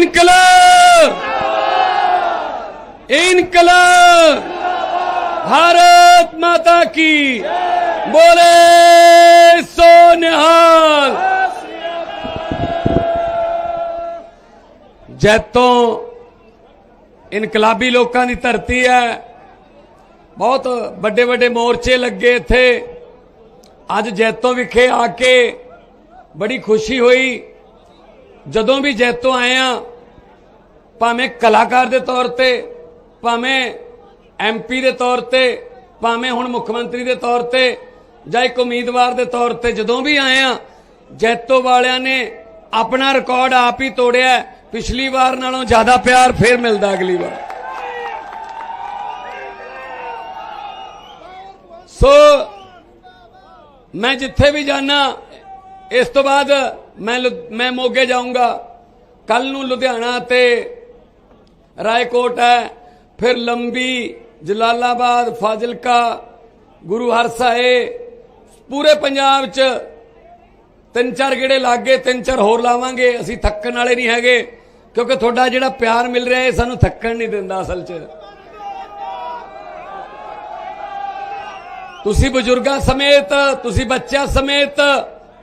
इनकलाब इनकलाब भारत माता की बोले सो निहाल ਜੈਤੋਂ ਇਨਕਲਾਬੀ ਲੋਕਾਂ ਦੀ ਧਰਤੀ ਹੈ ਬਹੁਤ ਵੱਡੇ ਵੱਡੇ ਮੋਰਚੇ ਲੱਗੇ ਇੱਥੇ ਅੱਜ ਜੈਤੋਂ ਵਿਖੇ ਆ ਕੇ ਬੜੀ ਖੁਸ਼ੀ ਹੋਈ ਜਦੋਂ ਵੀ ਜੈਤੋਂ ਆਏ ਆ ਭਾਵੇਂ ਕਲਾਕਾਰ ਦੇ ਤੌਰ ਤੇ, ਭਾਵੇਂ ਐਮਪੀ ਦੇ ਤੌਰ ਤੇ, ਭਾਵੇਂ ਹੁਣ ਮੁੱਖ ਮੰਤਰੀ ਦੇ ਤੌਰ ਤੇ ਜਾਂ ਇੱਕ ਉਮੀਦਵਾਰ ਦੇ ਤੌਰ ਤੇ ਜਦੋਂ ਵੀ ਆਏ ਆ, ਜੈਤੋ ਵਾਲਿਆਂ ਨੇ ਆਪਣਾ ਰਿਕਾਰਡ ਆਪ ਹੀ ਤੋੜਿਆ ਪਿਛਲੀ ਵਾਰ ਨਾਲੋਂ ਜ਼ਿਆਦਾ ਪਿਆਰ ਫੇਰ ਮਿਲਦਾ ਅਗਲੀ ਵਾਰ। ਸੋ ਮੈਂ ਜਿੱਥੇ ਵੀ ਜਾਣਾ ਇਸ ਤੋਂ ਬਾਅਦ ਮੈਂ ਮੈਂ ਮੋਗੇ ਜਾਊਂਗਾ। ਕੱਲ ਨੂੰ ਲੁਧਿਆਣਾ ਤੇ ਰਾਏਕੋਟ ਹੈ। ਫਿਰ ਲੰਬੀ ਜਲਾਲਾਬਾਦ, ਫਾਜ਼ਿਲਕਾ, ਗੁਰੂ ਹਰਸਾਏ ਪੂਰੇ ਪੰਜਾਬ 'ਚ ਤਿੰਨ ਚਾਰ ਗੇੜੇ ਲੱਗੇ, ਤਿੰਨ ਚਾਰ ਹੋਰ ਲਾਵਾਂਗੇ। ਅਸੀਂ ਥੱਕਣ ਵਾਲੇ ਨਹੀਂ ਹੈਗੇ, ਕਿਉਂਕਿ ਤੁਹਾਡਾ ਜਿਹੜਾ ਪਿਆਰ ਮਿਲ ਰਿਹਾ, ਇਹ ਸਾਨੂੰ ਥੱਕਣ ਨਹੀਂ ਦਿੰਦਾ ਅਸਲ 'ਚ। ਤੁਸੀਂ ਬਜ਼ੁਰਗਾਂ ਸਮੇਤ, ਤੁਸੀਂ ਬੱਚਿਆਂ ਸਮੇਤ,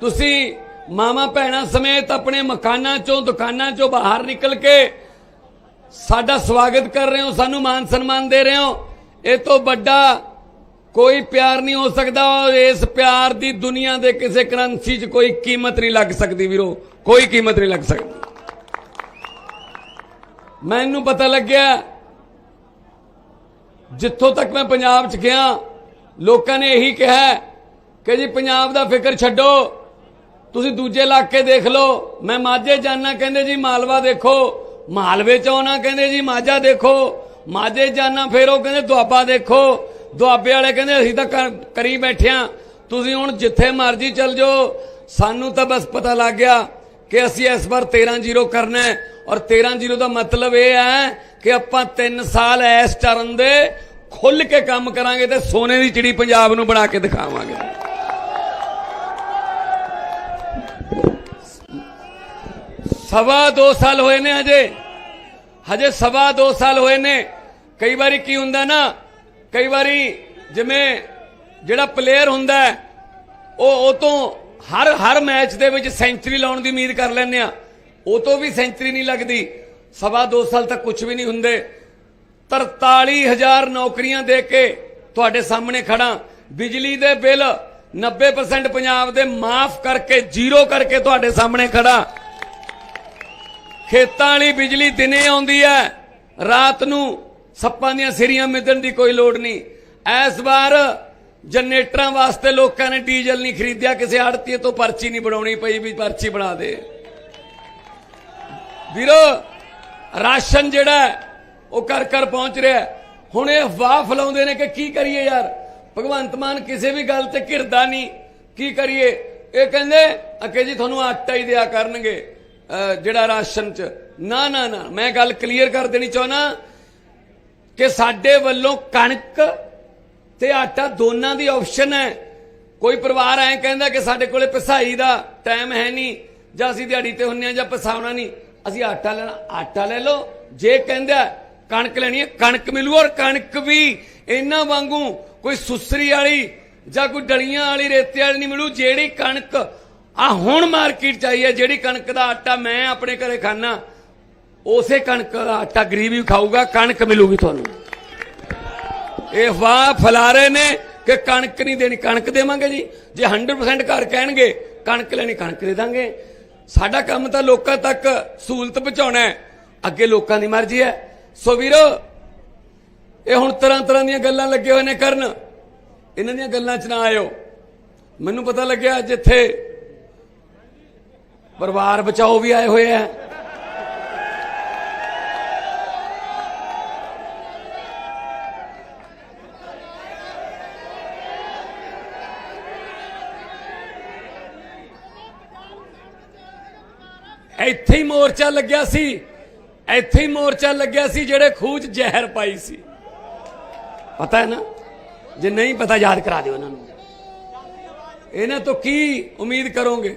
ਤੁਸੀਂ ਮਾਮਾ ਭੈਣਾਂ ਸਮੇਤ ਆਪਣੇ ਮਕਾਨਾਂ ਚੋਂ, ਦੁਕਾਨਾਂ ਚੋਂ ਬਾਹਰ ਨਿਕਲ ਕੇ ਸਾਡਾ ਸਵਾਗਤ ਕਰ ਰਹੇ ਹੋ, ਸਾਨੂੰ ਮਾਨ ਸਨਮਾਨ ਦੇ ਰਹੇ ਹੋ। ਇਹ ਤੋਂ ਵੱਡਾ ਕੋਈ ਪਿਆਰ ਨਹੀਂ ਹੋ ਸਕਦਾ, ਔਰ ਇਸ ਪਿਆਰ ਦੀ ਦੁਨੀਆ ਦੇ ਕਿਸੇ ਕਰੰਸੀ 'ਚ ਕੋਈ ਕੀਮਤ ਨਹੀਂ ਲੱਗ ਸਕਦੀ ਵੀਰੋ, ਕੋਈ ਕੀਮਤ ਨਹੀਂ ਲੱਗ ਸਕਦੀ। ਮੈਨੂੰ ਪਤਾ ਲੱਗਿਆ, ਜਿੱਥੋਂ ਤੱਕ ਮੈਂ ਪੰਜਾਬ 'ਚ ਗਿਆ, ਲੋਕਾਂ ਨੇ ਇਹੀ ਕਿਹਾ ਕਿ ਜੀ ਪੰਜਾਬ ਦਾ ਫਿਕਰ ਛੱਡੋ, ਤੁਸੀਂ ਦੂਜੇ ਇਲਾਕੇ ਦੇਖ ਲਓ, ਮੈਂ ਮਾਝੇ ਜਾਣਾ ਕਹਿੰਦੇ ਜੀ ਮਾਲਵਾ ਦੇਖੋ ਮਾਲਵੇ ਚ ਆਉਣਾ, ਕਹਿੰਦੇ ਜੀ ਮਾਝਾ ਦੇਖੋ। ਮਾਝੇ ਜਾਣਾ, ਫਿਰ ਉਹ ਕਹਿੰਦੇ ਦੁਆਬਾ ਦੇਖੋ। ਦੁਆਬੇ ਵਾਲੇ ਕਹਿੰਦੇ ਅਸੀਂ ਤਾਂ ਕਰ- ਕਰੀ ਬੈਠਿਆਂ ਤੁਸੀਂ ਹੁਣ ਜਿੱਥੇ ਮਰਜ਼ੀ ਚੱਲ ਜਾਓ। ਸਾਨੂੰ ਤਾਂ ਬਸ ਪਤਾ ਲੱਗ ਗਿਆ ਕਿ ਅਸੀਂ ਇਸ ਵਾਰ 13-0 ਕਰਨਾ ਹੈ। ਔਰ 13-0 ਦਾ ਮਤਲਬ ਇਹ ਹੈ ਕਿ ਆਪਾਂ 3 ਸਾਲ ਇਸ ਟਰਨ ਦੇ ਖੁੱਲ ਕੇ ਕੰਮ ਕਰਾਂਗੇ ਤੇ ਸੋਨੇ ਦੀ ਚਿੜੀ ਪੰਜਾਬ ਨੂੰ ਬਣਾ ਕੇ ਦਿਖਾਵਾਂਗੇ। ਸਵਾ ਦੋ ਸਾਲ ਹੋਏ ਨੇ ਹਜੇ। ਹਜੇ ਸਵਾ ਦੋ ਸਾਲ ਹੋਏ ਨੇ। ਕਈ ਵਾਰੀ ਕੀ ਹੁੰਦਾ ਨਾ, ਕਈ ਵਾਰੀ ਜਿਵੇਂ ਜਿਹੜਾ ਪਲੇਅਰ ਹੁੰਦਾ ਉਹ ਉਹ ਤੋਂ ਹਰ ਹਰ ਮੈਚ ਦੇ ਵਿੱਚ ਸੈਂਚਰੀ ਲਾਉਣ ਦੀ ਉਮੀਦ ਕਰ ਲੈਂਦੇ ਆ। ਉਹ ਤੋਂ ਵੀ ਸੈਂਚਰੀ ਨਹੀਂ ਲੱਗਦੀ। ਸਵਾ ਦੋ ਸਾਲ ਤੱਕ ਕੁਝ ਵੀ ਨਹੀਂ ਹੁੰਦੇ। 43000 ਨੌਕਰੀਆਂ ਦੇ ਕੇ ਤੁਹਾਡੇ ਸਾਹਮਣੇ ਖੜਾ ਬਿਜਲੀ ਦੇ ਬਿੱਲ 90% ਪੰਜਾਬ ਦੇ ਮਾਫ ਕਰਕੇ, ਜ਼ੀਰੋ ਕਰਕੇ ਤੁਹਾਡੇ ਸਾਹਮਣੇ ਖੜਾ ਖੇਤਾਂ ਵਾਲੀ ਬਿਜਲੀ ਦਿਨੇ ਆਉਂਦੀ ਹੈ। ਰਾਤ ਨੂੰ ਸੱਪਾਂ ਦੀਆਂ ਸਿਰੀਆਂ ਮਿੱਧਣ ਦੀ ਕੋਈ ਲੋੜ ਨਹੀਂ। ਇਸ ਵਾਰ ਜਨਰੇਟਰਾਂ ਵਾਸਤੇ ਲੋਕਾਂ ਨੇ ਡੀਜ਼ਲ ਨਹੀਂ ਖਰੀਦਿਆ, ਕਿਸੇ ਆੜਤੀਏ ਤੋਂ ਪਰਚੀ ਨਹੀਂ ਬਣਾਉਣੀ ਪਈ ਵੀ ਪਰਚੀ ਬਣਾ ਦੇ। ਵੀਰੋ, ਰਾਸ਼ਨ ਜਿਹੜਾ ਉਹ ਘਰ ਘਰ ਪਹੁੰਚ ਰਿਹਾ ਹੁਣ ਇਹ ਅਫਵਾਹ ਫਲਾਉਂਦੇ ਨੇ ਕਿ ਕੀ ਕਰੀਏ ਯਾਰ? ਭਗਵੰਤ ਮਾਨ ਕਿਸੇ ਵੀ ਗੱਲ ਤੇ ਘਿਰਦਾ ਨਹੀਂ। ਕੀ ਕਰੀਏ? ਇਹ ਕਹਿੰਦੇ ਅਕੇ ਜੀ ਤੁਹਾਨੂੰ ਆਟਾ ਹੀ ਦਿਆ ਕਰਨਗੇ। ਜਿਹੜਾ ਰਾਸ਼ਨ ਚ ਨਾ ਨਾ ਨਾ, ਮੈਂ ਗੱਲ ਕਲੀਅਰ ਕਰ ਦੇਣੀ ਚਾਹਣਾ ਕਿ ਸਾਡੇ ਵੱਲੋਂ ਕਣਕ ਤੇ ਆਟਾ ਦੋਨਾਂ ਦੀ ਆਪਸ਼ਨ ਹੈ। ਕੋਈ ਪਰਿਵਾਰ ਐ ਕਹਿੰਦਾ ਕਿ ਸਾਡੇ ਕੋਲੇ ਪਿਸਾਈ ਦਾ ਟਾਈਮ ਹੈ ਨਹੀਂ, ਜਾਂ ਅਸੀਂ ਦਿਹਾੜੀ ਤੇ ਹੁੰਨੇ ਆ ਜਾਂ ਪਸਾਉਣਾ ਨਹੀਂ। ਅਸੀਂ ਆਟਾ ਲੈਣਾ, ਆਟਾ ਲੈ ਲਓ। ਜੇ ਕਹਿੰਦਾ ਕਣਕ ਲੈਣੀ ਹੈ, ਕਣਕ ਮਿਲੂ ਔਰ ਕਣਕ ਵੀ ਇਹਨਾਂ ਵਾਂਗੂ ਕੋਈ ਸੁਸਰੀ ਵਾਲੀ ਜਾਂ ਕੋਈ ਡਲੀਆਂ ਵਾਲੀ ਰੇਤੇ ਵਾਲੀ ਨਹੀਂ ਮਿਲੂ, ਜਿਹੜੀ ਕਣਕ ਆ ਹੁਣ ਮਾਰਕੀਟ ਚ ਆਈ ਹੈ, ਜਿਹੜੀ ਕਣਕ ਦਾ ਆਟਾ ਮੈਂ ਆਪਣੇ ਘਰੇ ਖਾਣਾ ਉਸੇ ਕਣਕ ਦਾ ਆਟਾ ਗਰੀਬ ਵੀ ਖਾਊਗਾ, ਕਣਕ ਮਿਲੂਗੀ ਤੁਹਾਨੂੰ। ਇਹ ਵਾਹ ਫੈਲਾ ਰਹੇ ਨੇ ਕਿ ਕਣਕ ਨਹੀਂ ਦੇਣੀ, ਕਣਕ ਦੇਵਾਂਗੇ ਜੀ। ਜੇ 100% ਘਰ ਕਹਿਣਗੇ, ਕਣਕ ਲੈਣੀ, ਕਣਕ ਦੇ ਦਾਂਗੇ। ਸਾਡਾ ਕੰਮ ਤਾਂ ਲੋਕਾਂ ਤੱਕ ਸਹੂਲਤ ਪਹੁੰਚਾਉਣਾ ਹੈ। ਅੱਗੇ ਲੋਕਾਂ ਦੀ ਮਰਜ਼ੀ ਹੈ। ਸੋ ਵੀਰੋ, ਇਹ ਹੁਣ ਤਰ੍ਹਾਂ ਤਰ੍ਹਾਂ ਦੀਆਂ ਗੱਲਾਂ ਲੱਗੇ ਹੋਏ ਨੇ ਕਰਨ। ਇਹਨਾਂ ਦੀਆਂ ਗੱਲਾਂ 'ਚ ਨਾ ਆਇਓ। ਮੈਨੂੰ ਪਤਾ ਲੱਗਿਆ ਜਿੱਥੇ ਪਰਿਵਾਰ ਬਚਾਓ ਵੀ ਆਏ ਹੋਏ ਆ। ਇੱਥੇ ਹੀ ਮੋਰਚਾ ਲੱਗਿਆ ਸੀ। ਇੱਥੇ ਹੀ ਮੋਰਚਾ ਲੱਗਿਆ ਸੀ ਜਿਹੜੇ ਖੂਜ ਜ਼ਹਿਰ ਪਾਈ ਸੀ। ਪਤਾ ਹੈ ਨਾ? ਜੇ ਨਹੀਂ ਪਤਾ ਯਾਦ ਕਰਾ ਦਿਓ ਉਹਨਾਂ ਨੂੰ। ਇਹਨਾਂ ਤੋਂ ਕੀ ਉਮੀਦ ਕਰੋਗੇ?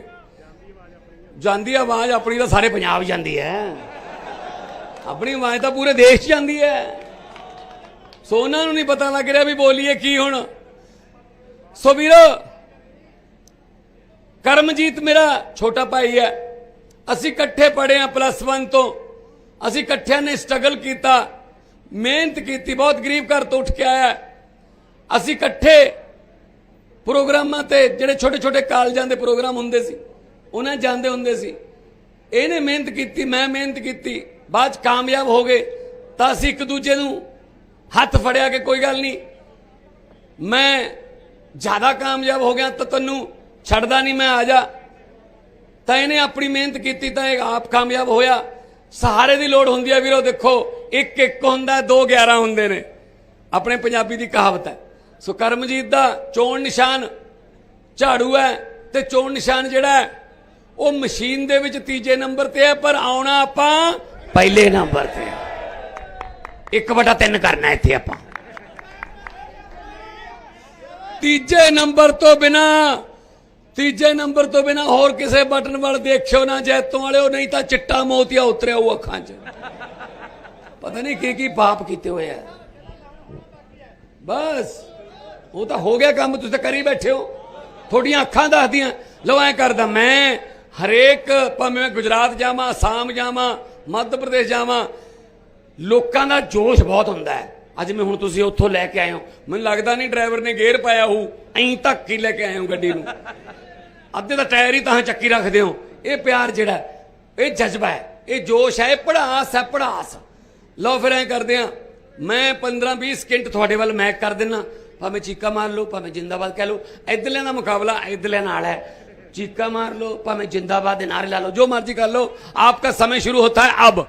ਜਾਂਦੀ ਆਵਾਜ਼ ਆਪਣੀ ਤਾਂ ਸਾਰੇ ਪੰਜਾਬ ਜਾਂਦੀ ਹੈ ਆਪਣੀ ਆਵਾਜ਼ ਤਾਂ ਪੂਰੇ ਦੇਸ਼ 'ਚ ਜਾਂਦੀ ਹੈ ਸੋ ਉਹਨਾਂ ਨੂੰ ਨਹੀਂ ਪਤਾ ਲੱਗ ਰਿਹਾ ਵੀ ਬੋਲੀਏ ਕੀ ਹੁਣ। ਸੋ ਵੀਰੋ, ਕਰਮਜੀਤ ਮੇਰਾ ਛੋਟਾ ਭਾਈ ਹੈ ਅਸੀਂ ਇਕੱਠੇ ਪੜ੍ਹੇ ਆ ਪਲੱਸ 1 ਤੋਂ। ਅਸੀਂ ਇਕੱਠਿਆਂ ਨੇ ਸਟਰਗਲ ਕੀਤਾ। ਮਿਹਨਤ ਕੀਤੀ, ਬਹੁਤ ਗਰੀਬ ਘਰ ਤੋਂ ਉੱਠ ਕੇ ਆਇਆ। ਅਸੀਂ ਇਕੱਠੇ ਪ੍ਰੋਗਰਾਮਾਂ ਤੇ, ਜਿਹੜੇ ਛੋਟੇ ਛੋਟੇ ਕਾਲਜਾਂ ਦੇ ਪ੍ਰੋਗਰਾਮ ਹੁੰਦੇ ਸੀ। ਉਹਨਾਂ ਜਾਂਦੇ ਹੁੰਦੇ ਸੀ। ਇਹਨੇ ਮਿਹਨਤ ਕੀਤੀ, ਮੈਂ ਮਿਹਨਤ ਕੀਤੀ, ਬਾਅਦ 'ਚ ਕਾਮਯਾਬ ਹੋ ਗਏ। ਤਾਂ ਅਸੀਂ ਇੱਕ ਦੂਜੇ ਨੂੰ ਹੱਥ ਫੜਿਆ ਕਿ ਕੋਈ ਗੱਲ ਨਹੀਂ, ਮੈਂ ਜ਼ਿਆਦਾ ਕਾਮਯਾਬ ਹੋ ਗਿਆ ਤਾਂ ਤੈਨੂੰ ਛੱਡਦਾ ਨਹੀਂ, ਮੈਂ ਆ ਜਾ। ਤਾਂ ਇਹਨੇ ਆਪਣੀ ਮਿਹਨਤ ਕੀਤੀ ਤਾਂ ਇਹ ਆਪ ਕਾਮਯਾਬ ਹੋਇਆ। ਸਹਾਰੇ ਦੀ ਲੋੜ ਹੁੰਦੀ ਹੈ ਵੀਰੋ, ਦੇਖੋ, ਇੱਕ ਇੱਕ ਹੁੰਦਾ, ਦੋ 11 ਹੁੰਦੇ ਨੇ। ਆਪਣੇ ਪੰਜਾਬੀ ਦੀ ਕਹਾਵਤ ਹੈ। ਸੋ ਕਰਮਜੀਤ ਦਾ ਚੋਣ ਨਿਸ਼ਾਨ ਝਾੜੂ ਹੈ ਤੇ ਚੋਣ ਨਿਸ਼ਾਨ ਜਿਹੜਾ ਹੈ ਉਹ ਮਸ਼ੀਨ ਦੇ ਵਿੱਚ ਤੀਜੇ ਨੰਬਰ ਤੇ ਹੈ ਪਰ ਆਉਣਾ ਆਪਾਂ ਪਹਿਲੇ ਨੰਬਰ ਤੇ ਹੈ ਇੱਕ ਵਟਾ ਤਿੰਨ ਕਰਨਾ ਇੱਥੇ ਆਪਾਂ। ਤੀਜੇ ਨੰਬਰ ਤੋਂ ਬਿਨਾ ਤੀਜੇ ਨੰਬਰ ਤੋਂ ਬਿਨਾ ਹੋਰ ਕਿਸੇ ਬਟਨ ਵੱਲ ਦੇਖਿਓ ਨਾ ਜੈਤੋਂ ਵਾਲਿਓ ਨਹੀਂ ਤਾਂ ਚਿੱਟਾ ਮੋਤੀਆ ਉਤਰਿਆ ਉਹ ਅੱਖਾਂ 'ਚ। ਪਤਾ ਨਹੀਂ ਕੀ ਕੀ ਪਾਪ ਕੀਤੇ ਹੋਏ ਆ। ਬਸ ਉਹ ਤਾਂ ਹੋ ਗਿਆ ਕੰਮ ਤੁਸੀਂ ਕਰੀ ਬੈਠੇ ਹੋ। ਤੁਹਾਡੀਆਂ ਅੱਖਾਂ ਦੱਸਦੀਆਂ ਐ ਕਰਦਾ ਮੈਂ ਹਰੇਕ ਭਾਵੇਂ ਮੈਂ ਗੁਜਰਾਤ ਜਾਵਾਂ ਆਸਾਮ ਜਾਵਾਂ, ਮੱਧ ਪ੍ਰਦੇਸ਼ ਜਾਵਾਂ, ਲੋਕਾਂ ਦਾ ਜੋਸ਼ ਬਹੁਤ ਹੁੰਦਾ ਹੈ। ਅੱਜ ਮੈਂ ਹੁਣ ਤੁਸੀਂ ਉੱਥੋਂ ਲੈ ਕੇ ਆਏ ਹੋ। ਮੈਨੂੰ ਲੱਗਦਾ ਨਹੀਂ ਡਰਾਈਵਰ ਨੇ ਗੇਅਰ ਪਾਇਆ ਹੋਊ, ਐਂ ਧੱਕ ਹੀ ਲੈ ਕੇ ਆਏ ਹੋ ਗੱਡੀ ਨੂੰ। ਅੱਧੇ ਦਾ ਟਾਇਰ ਹੀ ਤਾਂ ਚੱਕੀ ਰੱਖਦੇ ਹੋ। ਇਹ ਪਿਆਰ ਜਿਹੜਾ ਇਹ ਜਜ਼ਬਾ ਹੈ, ਇਹ ਜੋਸ਼ ਹੈ, ਇਹ ਪੜਾਸ ਹੈ, ਪੜਾਸ। ਲਓ ਫਿਰ ਐਂ ਕਰਦੇ ਆ ਮੈਂ 15 20 ਸਕਿੰਟ ਤੁਹਾਡੇ ਵੱਲ ਮੈਕ ਕਰ ਦਿੰਨਾ। ਭਾਵੇਂ ਚੀਕਾ ਮਾਰ ਲਓ, ਭਾਵੇਂ ਜਿੰਦਾਬਾਦ ਕਹਿ ਲਓ। ਇਧਰਲਿਆਂ ਦਾ ਮੁਕਾਬਲਾ ਇਧਰਲਿਆਂ ਨਾਲ ਹੈ। चीका मार लो, भावे जिंदाबाद नारे ला लो, जो मर्ज़ी कर लो, आपका समय शुरू होता है अब।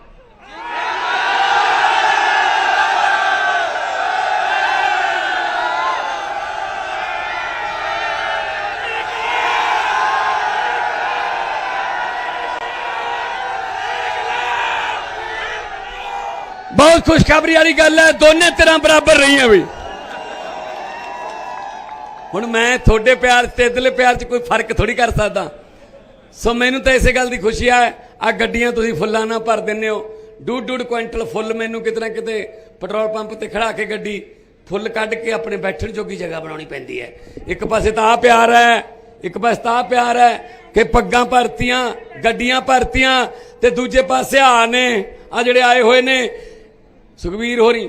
बहुत खुशखबरी वाली गल है, दोनों तरह बराबर रही है भी ਹੁਣ ਮੈਂ ਤੁਹਾਡੇ ਪਿਆਰ ਤੇ ਇਧਰਲੇ ਪਿਆਰ 'ਚ ਕੋਈ ਫ਼ਰਕ ਥੋੜੀ ਕਰ ਸਕਦਾ। ਸੋ ਮੈਨੂੰ ਤਾਂ ਇਸੇ ਗੱਲ ਦੀ ਖੁਸ਼ੀ ਆ ਆ ਗੱਡੀਆਂ ਤੁਸੀਂ ਫੁੱਲਾਂ ਨਾਲ ਭਰ ਦਿੰਦੇ ਹੋ। ਡੂਡ ਡੂਡ ਕੁਇੰਟਲ ਫੁੱਲ ਮੈਨੂੰ ਕਿਤੇ ਨਾ ਕਿਤੇ ਪੈਟਰੋਲ ਪੰਪ ਤੇ ਖੜਾ ਕੇ ਗੱਡੀ ਫੁੱਲ ਕੱਢ ਕੇ ਆਪਣੇ ਬੈਠਣ ਜੋਗੀ ਜਗ੍ਹਾ ਬਣਾਉਣੀ ਪੈਂਦੀ ਹੈ। ਇੱਕ ਪਾਸੇ ਤਾਂ ਆ ਪਿਆਰ ਹੈ, ਇੱਕ ਪਾਸੇ ਤਾਂ ਆਹ ਪਿਆਰ ਹੈ ਕਿ ਪੱਗਾਂ ਭਰਤੀਆਂ, ਗੱਡੀਆਂ ਭਰਤੀਆਂ ਤੇ ਦੂਜੇ ਪਾਸੇ ਆ ਨੇ, ਆ ਜਿਹੜੇ ਆਏ ਹੋਏ ਨੇ। ਸੁਖਵੀਰ ਹੋਰੀ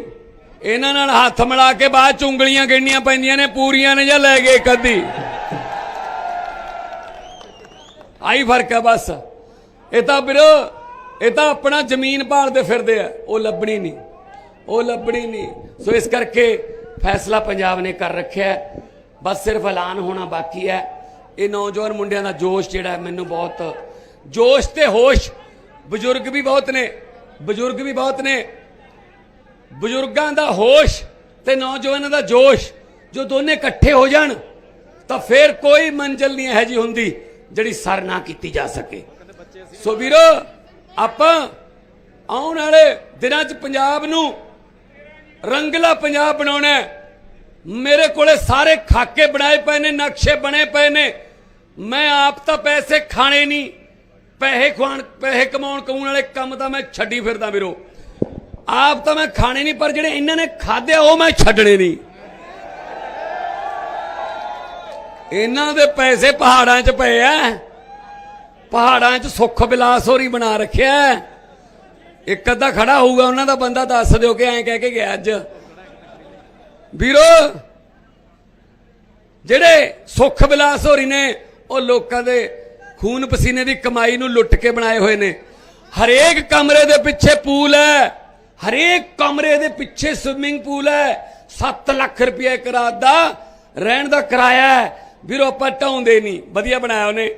ਇਹਨਾਂ ਨਾਲ ਹੱਥ ਮਿਲਾ ਕੇ ਬਾਅਦ ਚ ਉਂਗਲੀਆਂ ਗਿਣਨੀਆਂ ਪੈਂਦੀਆਂ ਨੇ, ਪੂਰੀਆਂ ਨੇ ਜਾਂ ਲੈ ਗਏ ਕਦੀ ਆਈ ਫ਼ਰਕ ਹੈ ਬਸ। ਇਹ ਤਾਂ ਵੀਰੋ, ਇਹ ਤਾਂ ਆਪਣਾ ਜ਼ਮੀਨ ਭਾਲਦੇ ਫਿਰਦੇ ਆ, ਉਹ ਲੱਭਣੀ ਨਹੀਂ। ਉਹ ਲੱਭਣੀ ਨਹੀਂ। ਸੋ ਇਸ ਕਰਕੇ ਫੈਸਲਾ ਪੰਜਾਬ ਨੇ ਕਰ ਰੱਖਿਆ ਬਸ ਸਿਰਫ ਐਲਾਨ ਹੋਣਾ ਬਾਕੀ ਹੈ। ਇਹ ਨੌਜਵਾਨ ਮੁੰਡਿਆਂ ਦਾ ਜੋਸ਼ ਜਿਹੜਾ ਮੈਨੂੰ ਬਹੁਤ ਜੋਸ਼ ਤੇ ਹੋਸ਼ ਬਜ਼ੁਰਗ ਵੀ ਬਹੁਤ ਨੇ, ਬਜ਼ੁਰਗ ਵੀ ਬਹੁਤ ਨੇ। ਬਜ਼ੁਰਗਾਂ ਦਾ ਹੋਸ਼ ਤੇ ਨੌਜਵਾਨਾਂ ਦਾ ਜੋਸ਼ ਜੋ ਦੋਨੇ ਇਕੱਠੇ ਹੋ ਜਾਣ, ਤਾਂ ਫੇਰ ਕੋਈ ਮੰਜ਼ਲ ਨਹੀਂ ਇਹੋ ਜੀ ਹੁੰਦੀ ਜਿਹੜੀ ਸਰ ਨਾ ਕੀਤੀ ਜਾ ਸਕੇ। ਸੋ ਵੀਰੋ, ਆਪਾਂ ਆਉਣ ਵਾਲੇ ਦਿਨਾਂ 'ਚ ਪੰਜਾਬ ਨੂੰ ਰੰਗਲਾ ਪੰਜਾਬ ਬਣਾਉਣਾ ਮੇਰੇ ਕੋਲੇ ਸਾਰੇ ਖਾਕੇ ਬਣਾਏ ਪਏ ਨੇ, ਨਕਸ਼ੇ ਬਣੇ ਪਏ ਨੇ। ਮੈਂ ਆਪ ਤਾਂ ਪੈਸੇ ਖਾਣੇ ਨਹੀਂ, ਪੈਸੇ ਖਵਾਣ, ਪੈਸੇ ਕਮਾਉਣ ਕਮਾਉਣ ਵਾਲੇ ਕੰਮ ਤਾਂ ਮੈਂ ਛੱਡੀ ਫਿਰਦਾ ਵੀਰੋ। ਆਪ ਤਾਂ ਮੈਂ ਖਾਣੇ ਨਹੀਂ, ਪਰ ਜਿਹੜੇ ਇਹਨਾਂ ਨੇ ਖਾਦੇ ਉਹ ਮੈਂ ਛੱਡਣੇ ਨਹੀਂ। ਇਹਨਾਂ ਦੇ ਪੈਸੇ ਪਹਾੜਾਂ 'ਚ ਪਏ ਐ। ਪਹਾੜਾਂ 'ਚ ਸੁੱਖ ਬਿਲਾਸ ਹੋਰੀ ਬਣਾ ਰੱਖਿਆ ਇੱਕ ਅੱਧਾ ਖੜਾ ਹੋਊਗਾ, ਉਹਨਾਂ ਦਾ ਬੰਦਾ ਦੱਸ ਦਿਓ ਕਿ ਐਂ ਕਹਿ ਕੇ ਗਿਆ ਅੱਜ। ਵੀਰੋ, ਜਿਹੜੇ ਸੁੱਖ ਬਿਲਾਸ ਹੋਰੀ ਨੇ, ਉਹ ਲੋਕਾਂ ਦੇ ਖੂਨ ਪਸੀਨੇ ਦੀ ਕਮਾਈ ਨੂੰ ਲੁੱਟ ਕੇ ਬਣਾਏ ਹੋਏ ਨੇ। ਹਰੇਕ ਕਮਰੇ ਦੇ ਪਿੱਛੇ ਪੂਲ ਹੈ ਹਰੇਕ ਕਮਰੇ ਦੇ ਪਿੱਛੇ ਸਵਿਮਿੰਗ ਪੂਲ ਹੈ। 7 ਲੱਖ ਰੁਪਏ ਇੱਕ ਰਾਤ ਦਾ ਰਹਿਣ ਦਾ ਕਿਰਾਇਆ ਹੈ। ਵੀਰੋ, ਆਪਾਂ ਢਾਉਂਦੇ ਨਹੀਂ। ਵਧੀਆ ਬਣਾਇਆ ਉਹਨੇ।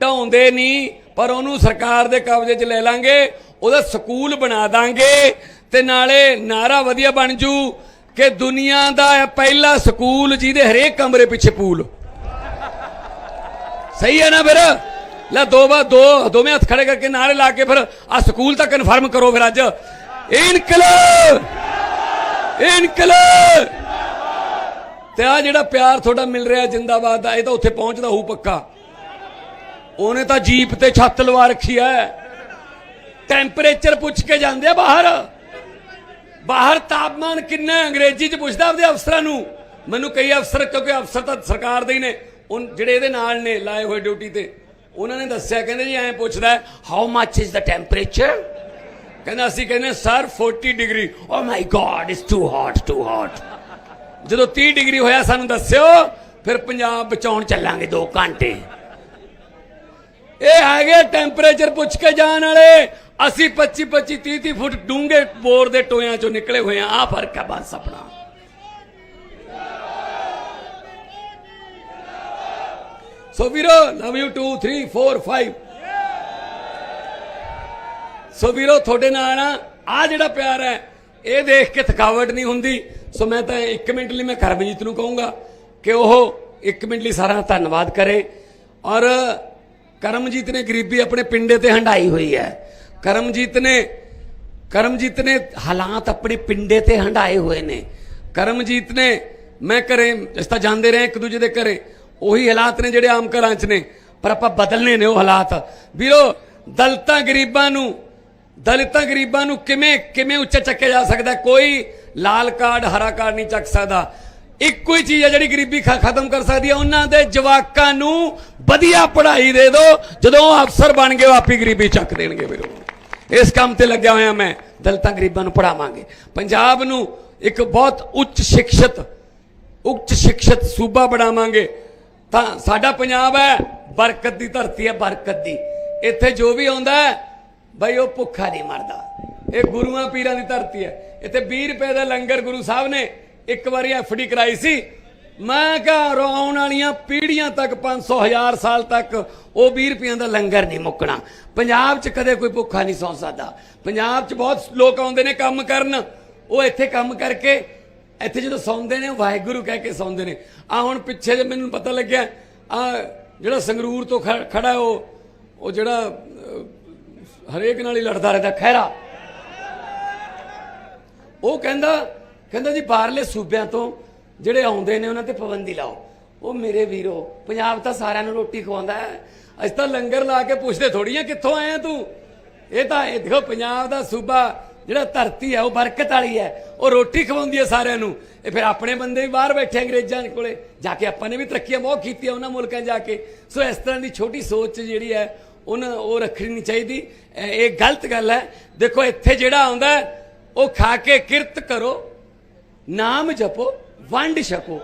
ਢਾਉਂਦੇ ਨਹੀਂ, ਪਰ ਉਹਨੂੰ ਸਰਕਾਰ ਦੇ ਕਬਜ਼ੇ 'ਚ ਲੈ ਲਾਂਗੇ, ਉਹਦਾ ਸਕੂਲ ਬਣਾ ਦਾਂਗੇ ਤੇ ਨਾਲੇ ਨਾਰਾ ਵਧੀਆ ਬਣ ਜੂ ਕਿ ਦੁਨੀਆ ਦਾ ਪਹਿਲਾ ਸਕੂਲ ਜਿਹਦੇ ਹਰੇਕ ਕਮਰੇ ਪਿੱਛੇ ਪੂਲ ਸਹੀ ਹੈ ਨਾ ਫਿਰ? ਲੈ ਦੋ ਬਾ ਦੋ, ਦੋਵੇਂ ਹੱਥ ਖੜੇ ਕਰਕੇ ਨਾਰੇ ਲਾ ਕੇ ਫਿਰ ਆ ਸਕੂਲ ਤਾਂ ਕਨਫਰਮ ਕਰੋ ਫਿਰ ਅੱਜ। ਇਨਕਲਾਬ! ਇਨਕਲਾਬ! ਤੇ ਆ ਜਿਹੜਾ ਪਿਆਰ ਤੁਹਾਡਾ ਮਿਲ ਰਿਹਾ ਜਿੰਦਾਬਾਦ ਦਾ, ਇਹ ਤਾਂ ਉੱਥੇ ਪਹੁੰਚਦਾ ਹੋਊ ਪੱਕਾ। ਉਹਨੇ ਤਾਂ ਜੀਪ ਤੇ ਛੱਤ ਲਵਾ ਰੱਖੀ ਐ ਟੈਂਪਰੇਚਰ ਪੁੱਛ ਕੇ ਜਾਂਦੇ ਆ ਬਾਹਰ। ਬਾਹਰ ਤਾਪਮਾਨ ਕਿੰਨਾ ਅੰਗਰੇਜ਼ੀ ਚ ਪੁੱਛਦਾ ਆਪਦੇ ਅਫਸਰਾਂ ਨੂੰ। ਮੈਨੂੰ ਕਈ ਅਫਸਰ, ਕਿਉਂਕਿ ਅਫਸਰ ਤਾਂ ਸਰਕਾਰ ਦੇ ਹੀ ਨੇ। ਉਹ ਜਿਹੜੇ ਇਹਦੇ ਨਾਲ ਨੇ, ਲਾਏ ਹੋਏ ਡਿਊਟੀ ਤੇ। ਉਹਨਾਂ ਨੇ ਦੱਸਿਆ, ਕਹਿੰਦੇ ਜੀ, ਐਂ ਪੁੱਛਦਾ how much is the temperature ਕਹਿੰਦਾ ਅਸੀਂ ਕਹਿੰਦੇ, sir 40 degree oh my God it's too hot too hot ਜਦੋਂ 30 ਡਿਗਰੀ ਹੋਇਆ, ਸਾਨੂੰ ਦੱਸਿਓ, ਫਿਰ ਪੰਜਾਬ ਬਚਾਉਣ ਚੱਲਾਂਗੇ 2 ਘੰਟੇ। ਇਹ ਹੈਗੇ ਟੈਂਪਰੇਚਰ ਪੁੱਛ ਕੇ ਜਾਣ ਵਾਲੇ। ਅਸੀਂ 25 25 30 30 ਫੁੱਟ ਡੂੰਘੇ ਬੋਰ ਦੇ ਟੋਇਆਂ ਚੋਂ ਨਿਕਲੇ ਹੋਏ ਆ। ਆ ਫ਼ਰਕ ਹੈ ਬਸ ਆਪਣਾ। ਸੋ ਵੀਰੋ ਲਵ ਯੂ 2 3 4 5 ਸੋ ਵੀਰੋ, ਤੁਹਾਡੇ ਨਾਲ ਆ। ਜਿਹੜਾ ਪਿਆਰ ਹੈ, ਇਹ ਦੇਖ ਕੇ ਥਕਾਵਟ ਨਹੀਂ ਹੁੰਦੀ। ਸੋ ਮੈਂ ਤਾਂ 1 ਮਿੰਟ ਲਈ ਮੈਂ ਕਰਮਜੀਤ ਨੂੰ ਕਹੂੰਗਾ ਕਿ ਉਹ 1 ਮਿੰਟ ਲਈ ਸਾਰਾ ਧੰਨਵਾਦ ਕਰੇ। ਔਰ ਕਰਮਜੀਤ ਨੇ ਗਰੀਬੀ ਆਪਣੇ ਪਿੰਡੇ ਤੇ ਹੰਡਾਈ ਹੋਈ ਹੈ। ਕਰਮਜੀਤ ਨੇ ਕਰਮਜੀਤ ਨੇ ਹਾਲਾਤ ਆਪਣੇ ਪਿੰਡੇ ਤੇ ਹੰਡਾਏ ਹੋਏ ਨੇ। ਕਰਮਜੀਤ ਨੇ, ਮੈਂ ਘਰੇ ਇਸ ਤਾਂ ਜਾਂਦੇ ਰਹੇ ਇੱਕ ਦੂਜੇ ਦੇ ਘਰੇ। ਉਹੀ ਹਾਲਾਤ ਨੇ ਜਿਹੜੇ ਆਮ ਘਰਾਂ 'ਚ ਨੇ, ਪਰ ਆਪਾਂ ਬਦਲਨੇ ਨੇ ਉਹ ਹਾਲਾਤ। ਵੀਰੋ, ਦਲਤਾਂ ਗਰੀਬਾਂ ਨੂੰ ਦਲਿਤਾਂ ਗਰੀਬਾਂ ਨੂੰ ਕਿਵੇਂ ਕਿਵੇਂ ਉੱਚਾ ਚੱਕਿਆ ਜਾ ਸਕਦਾ? ਕੋਈ ਲਾਲ ਕਾਰਡ, ਹਰਾ ਕਾਰਡ ਨਹੀਂ ਚੱਕ ਸਕਦਾ। ਇੱਕੋ ਹੀ ਚੀਜ਼ ਹੈ ਜਿਹੜੀ ਗਰੀਬੀ ਖਤਮ ਕਰ ਸਕਦੀ ਹੈ ਉਹਨਾਂ ਦੇ ਜਵਾਕਾਂ ਨੂੰ ਵਧੀਆ ਪੜ੍ਹਾਈ ਦੇ ਦਿਓ ਜਦੋਂ ਉਹ ਅਫਸਰ ਬਣ ਗਏ, ਉਹ ਆਪੀ ਗਰੀਬੀ ਚੱਕ ਦੇਣਗੇ ਵੀਰੋ ਇਸ ਕੰਮ ਤੇ ਲੱਗਿਆ ਹੋਇਆ ਮੈਂ। ਦਲਿਤਾਂ ਗਰੀਬਾਂ ਨੂੰ ਪੜਾਵਾਂਗੇ ਪੰਜਾਬ ਨੂੰ ਇੱਕ ਬਹੁਤ ਉੱਚ ਸਿੱਖਿਅਤ ਉੱਚ ਸਿੱਖਿਅਤ ਸੂਬਾ ਬਣਾਵਾਂਗੇ। ਤਾਂ ਸਾਡਾ ਪੰਜਾਬ ਹੈ, ਬਰਕਤ ਦੀ ਧਰਤੀ ਹੈ, ਬਰਕਤ ਦੀ। ਇੱਥੇ ਜੋ ਵੀ ਆਉਂਦਾ ਹੈ ਬਈ ਉਹ ਭੁੱਖਾ ਨਹੀਂ ਮਰਦਾ। ਇਹ ਗੁਰੂਆਂ ਪੀਰਾਂ ਦੀ ਧਰਤੀ ਹੈ। ਇੱਥੇ 20 ਰੁਪਏ ਦਾ ਲੰਗਰ ਗੁਰੂ ਸਾਹਿਬ ਨੇ ਇੱਕ ਵਾਰੀ ਐਫਡੀ ਕਰਾਈ ਸੀ। ਮੈਂ ਕਿਹਾ ਰੋਣ ਵਾਲੀਆਂ ਪੀੜ੍ਹੀਆਂ ਤੱਕ 500 ਹਜ਼ਾਰ ਸਾਲ ਤੱਕ ਉਹ 20 ਰੁਪਈਆਂ ਦਾ ਲੰਗਰ ਨਹੀਂ ਮੁੱਕਣਾ। ਪੰਜਾਬ 'ਚ ਕਦੇ ਕੋਈ ਭੁੱਖਾ ਨਹੀਂ ਸੌਂ ਸਕਦਾ। ਪੰਜਾਬ 'ਚ ਬਹੁਤ ਲੋਕ ਆਉਂਦੇ ਨੇ ਕੰਮ ਕਰਨ। ਉਹ ਇੱਥੇ ਕੰਮ ਕਰਕੇ ਇੱਥੇ ਜਦੋਂ ਸੌਂਦੇ ਨੇ, ਉਹ ਵਾਹਿਗੁਰੂ ਕਹਿ ਕੇ ਸੌਂਦੇ ਨੇ। ਆ ਹੁਣ ਪਿੱਛੇ ਜੇ ਮੈਨੂੰ ਪਤਾ ਲੱਗਿਆ, ਆ ਜਿਹੜਾ ਸੰਗਰੂਰ ਤੋਂ ਖ- ਖੜਾ ਉਹ ਉਹ ਜਿਹੜਾ ਹਰੇਕ ਨਾਲ ਹੀ ਲੜਦਾ ਰਹਿੰਦਾ, ਖਹਿਰਾ। ਉਹ ਕਹਿੰਦਾ ਕਹਿੰਦਾ ਜੀ ਬਾਹਰਲੇ ਸੂਬਿਆਂ ਤੋਂ ਜਿਹੜੇ ਆਉਂਦੇ ਨੇ, ਉਹਨਾਂ ਤੇ ਪਾਬੰਦੀ ਲਾਓ। ਉਹ ਮੇਰੇ ਵੀਰੋ, ਪੰਜਾਬ ਤਾਂ ਸਾਰਿਆਂ ਨੂੰ ਰੋਟੀ ਖਵਾਉਂਦਾ ਹੈ। ਅਸੀਂ ਤਾਂ ਲੰਗਰ ਲਾ ਕੇ ਪੁੱਛਦੇ ਥੋੜੀ ਆ, ਕਿੱਥੋਂ ਆਇਆ ਤੂੰ? ਇਹ ਤਾਂ, ਇਹ ਦੇਖੋ, ਪੰਜਾਬ ਦਾ ਸੂਬਾ ਜਿਹੜਾ ਧਰਤੀ ਹੈ, ਉਹ ਬਰਕਤ ਵਾਲੀ ਹੈ। ਉਹ ਰੋਟੀ ਖਵਾਉਂਦੀ ਹੈ ਸਾਰਿਆਂ ਨੂੰ। ਇਹ ਫਿਰ ਆਪਣੇ ਬੰਦੇ ਵੀ ਬਾਹਰ ਬੈਠੇ ਅੰਗਰੇਜ਼ਾਂ ਕੋਲੇ। ਜਾ ਕੇ ਆਪਾਂ ਨੇ ਵੀ ਤਰੱਕੀਆਂ ਬਹੁਤ ਕੀਤੀਆਂ ਉਹਨਾਂ ਮੁਲਕਾਂ 'ਚ ਜਾ ਕੇ। ਸੋ ਇਸ ਤਰ੍ਹਾਂ ਦੀ ਛੋਟੀ ਸੋਚ ਜਿਹੜੀ ਹੈ ਉਹਨਾਂ ਉਹ ਰੱਖਣੀ ਨਹੀਂ ਚਾਹੀਦੀ। ਇਹ ਗਲਤ ਗੱਲ ਹੈ। ਦੇਖੋ, ਇੱਥੇ ਜਿਹੜਾ ਆਉਂਦਾ ਉਹ ਖਾ ਕੇ ਕਿਰਤ ਕਰੋ, ਨਾਮ ਜਪੋ, ਵੰਡ ਛਕੋ।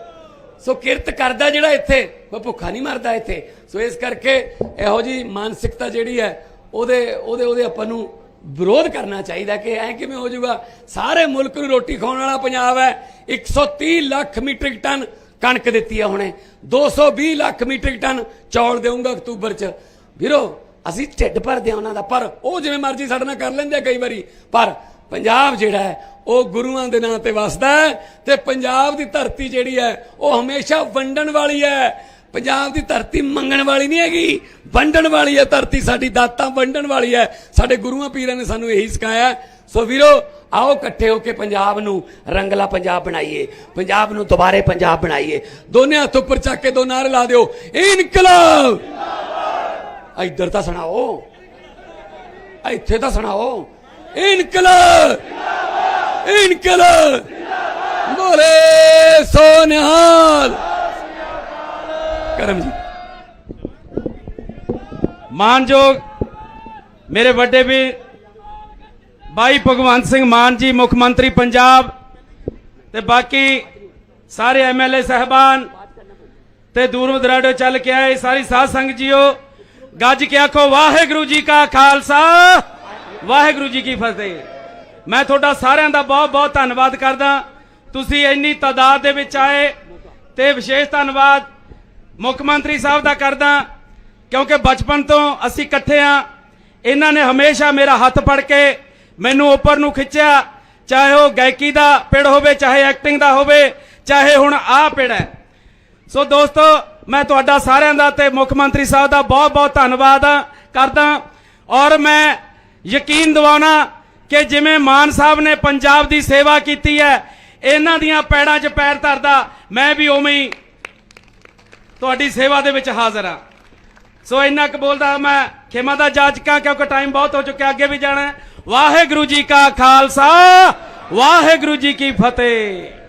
ਸੋ ਕਿਰਤ ਕਰਦਾ ਜਿਹੜਾ ਇੱਥੇ ਉਹ ਭੁੱਖਾ ਨਹੀਂ ਮਰਦਾ ਇੱਥੇ। ਸੋ ਇਸ ਕਰਕੇ ਇਹੋ ਜੀ ਮਾਨਸਿਕਤਾ ਜਿਹੜੀ ਹੈ, ਉਹਦੇ ਉਹਦੇ ਉਹਦੇ ਆਪਾਂ ਨੂੰ ਵਿਰੋਧ ਕਰਨਾ ਚਾਹੀਦਾ ਕਿ ਐ ਕਿਵੇਂ ਹੋ ਜਾਊਗਾ। ਸਾਰੇ ਮੁਲਕ ਨੂੰ ਰੋਟੀ ਖਾਣ ਵਾਲਾ ਪੰਜਾਬ ਹੈ। 130 ਲੱਖ ਮੀਟ੍ਰਿਕ ਟਨ ਕਣਕ ਦਿੱਤੀ ਹੈ ਹੁਣੇ। 220 ਲੱਖ ਮੀਟ੍ਰਿਕ ਟਨ ਚੌਲ ਦੇਊਂਗਾ ਅਕਤੂਬਰ ਚ। ਵੀਰੋ ਅਸੀਂ ਢਿੱਡ ਭਰਦੇ ਆ ਉਹਨਾਂ ਦਾ, ਪਰ ਉਹ ਜਿਵੇਂ ਮਰਜ਼ੀ ਸਾਡੇ ਨਾਲ ਕਰ ਲੈਂਦੇ ਆ ਕਈ ਵਾਰੀ। ਪਰ ਪੰਜਾਬ ਜਿਹੜਾ ਹੈ, ਉਹ ਗੁਰੂਆਂ ਦੇ ਨਾਂ ਤੇ ਵਸਦਾ ਹੈ ਤੇ ਪੰਜਾਬ ਦੀ ਧਰਤੀ ਜਿਹੜੀ ਹੈ, ਉਹ ਹਮੇਸ਼ਾ ਵੰਡਣ ਵਾਲੀ ਹੈ। ਪੰਜਾਬ ਦੀ ਧਰਤੀ ਮੰਗਣ ਵਾਲੀ ਨਹੀਂ ਹੈਗੀ, ਵੰਡਣ ਵਾਲੀ ਹੈ ਧਰਤੀ, ਸਾਡੀ ਦਾਤਾਂ ਵੰਡਣ ਵਾਲੀ ਹੈ। ਸਾਡੇ ਗੁਰੂਆਂ ਪੀਰਾਂ ਨੇ ਸਾਨੂੰ ਇਹੀ ਸਿਖਾਇਆ। ਸੋ ਵੀਰੋ, ਆਓ ਇਕੱਠੇ ਹੋ ਕੇ ਪੰਜਾਬ ਨੂੰ ਰੰਗਲਾ ਪੰਜਾਬ ਬਣਾਈਏ, ਪੰਜਾਬ ਨੂੰ ਦੁਬਾਰੇ ਪੰਜਾਬ ਬਣਾਈਏ। ਦੋਨੇ ਹੱਥ ਉੱਪਰ ਚੱਕ ਕੇ ਦੋ ਨਾਰੇ ਲਾ ਦਿਓ। ਇਨਕਲਾਬ! ਇੱਧਰ ਤਾਂ ਸੁਣਾਓ। ਇੱਥੇ ਤਾਂ ਸੁਣਾਓ। ਇਨਕਲਾਬ। ਇਨਕਲਾਬ। ਬੋਲੇ ਸੋਨਿਹਾਲ। ਕਰਮ ਜੀ। ਮਾਨਯੋਗ ਮੇਰੇ ਵੱਡੇ ਵੀਰ ਬਾਈ ਭਗਵੰਤ ਸਿੰਘ ਮਾਨ ਜੀ, ਮੁੱਖ ਮੰਤਰੀ ਪੰਜਾਬ ਤੇ ਬਾਕੀ ਸਾਰੇ ਐਮਐਲਏ ਸਹਿਬਾਨ ਤੇ ਦੂਰੋਂ ਦਰਾਡੇ ਚੱਲ ਕੇ ਆਏ। ਸਾਰੀ ਸਾਧ ਸੰਗਤ ਜੀਓ। ਗੱਜ ਕੇ ਆਖੋ, ਵਾਹਿਗੁਰੂ ਜੀ ਕਾ ਖਾਲਸਾ। ਵਾਹਿਗੁਰੂ ਜੀ ਕੀ ਫਤਿਹ। ਮੈਂ ਤੁਹਾਡਾ ਸਾਰਿਆਂ ਦਾ ਬਹੁਤ ਬਹੁਤ ਧੰਨਵਾਦ ਕਰਦਾ। ਤੁਸੀਂ ਇੰਨੀ ਤਾਦਾਦ ਦੇ ਵਿੱਚ ਆਏ ਤੇ ਵਿਸ਼ੇਸ਼ ਧੰਨਵਾਦ ਮੁੱਖ ਮੰਤਰੀ ਸਾਹਿਬ ਦਾ ਕਰਦਾ, ਕਿਉਂਕਿ ਬਚਪਨ ਤੋਂ ਅਸੀਂ ਇਕੱਠੇ ਆ ਇਹਨਾਂ ਨੇ ਹਮੇਸ਼ਾ ਮੇਰਾ ਹੱਥ ਫੜ ਕੇ ਮੈਨੂੰ ਉੱਪਰ ਨੂੰ ਖਿੱਚਿਆ, ਚਾਹੇ ਉਹ ਗਾਇਕੀ ਦਾ ਪਿੜ ਹੋਵੇ, ਚਾਹੇ ਐਕਟਿੰਗ ਦਾ ਹੋਵੇ, ਚਾਹੇ ਹੁਣ ਆਹ ਪਿੜ ਹੈ। ਸੋ ਦੋਸਤੋ, ਮੈਂ ਤੁਹਾਡਾ ਸਾਰਿਆਂ ਦਾ ਤੇ ਮੁੱਖ ਮੰਤਰੀ ਸਾਹਿਬ ਦਾ ਬਹੁਤ ਬਹੁਤ ਧੰਨਵਾਦ ਆ- ਕਰਦਾ ਔਰ ਮੈਂ ਯਕੀਨ ਦਿਵਾਉਣਾ ਕਿ ਜਿਵੇਂ ਮਾਨ ਸਾਹਿਬ ਨੇ ਪੰਜਾਬ ਦੀ ਸੇਵਾ ਕੀਤੀ ਹੈ, ਇਹਨਾਂ ਦੀਆਂ ਪੈੜਾਂ 'ਚ ਪੈਰ ਧਰਦਾ, ਮੈਂ ਵੀ ਉਵੇਂ ਹੀ ਤੁਹਾਡੀ ਸੇਵਾ ਦੇ ਵਿੱਚ ਹਾਜ਼ਰ ਹਾਂ। ਸੋ ਇੰਨਾ ਕੁ ਬੋਲਦਾ ਮੈਂ ਖਿਮਾ ਦਾ ਜਾਚਕਾਂ ਕਿਉਂਕਿ ਟਾਈਮ ਬਹੁਤ ਹੋ ਚੁੱਕਿਆ, ਅੱਗੇ ਵੀ ਜਾਣਾ ਵਾਹਿਗੁਰੂ ਜੀ ਕਾ ਖਾਲਸਾ, ਵਾਹਿਗੁਰੂ ਜੀ ਕੀ ਫਤਿਹ।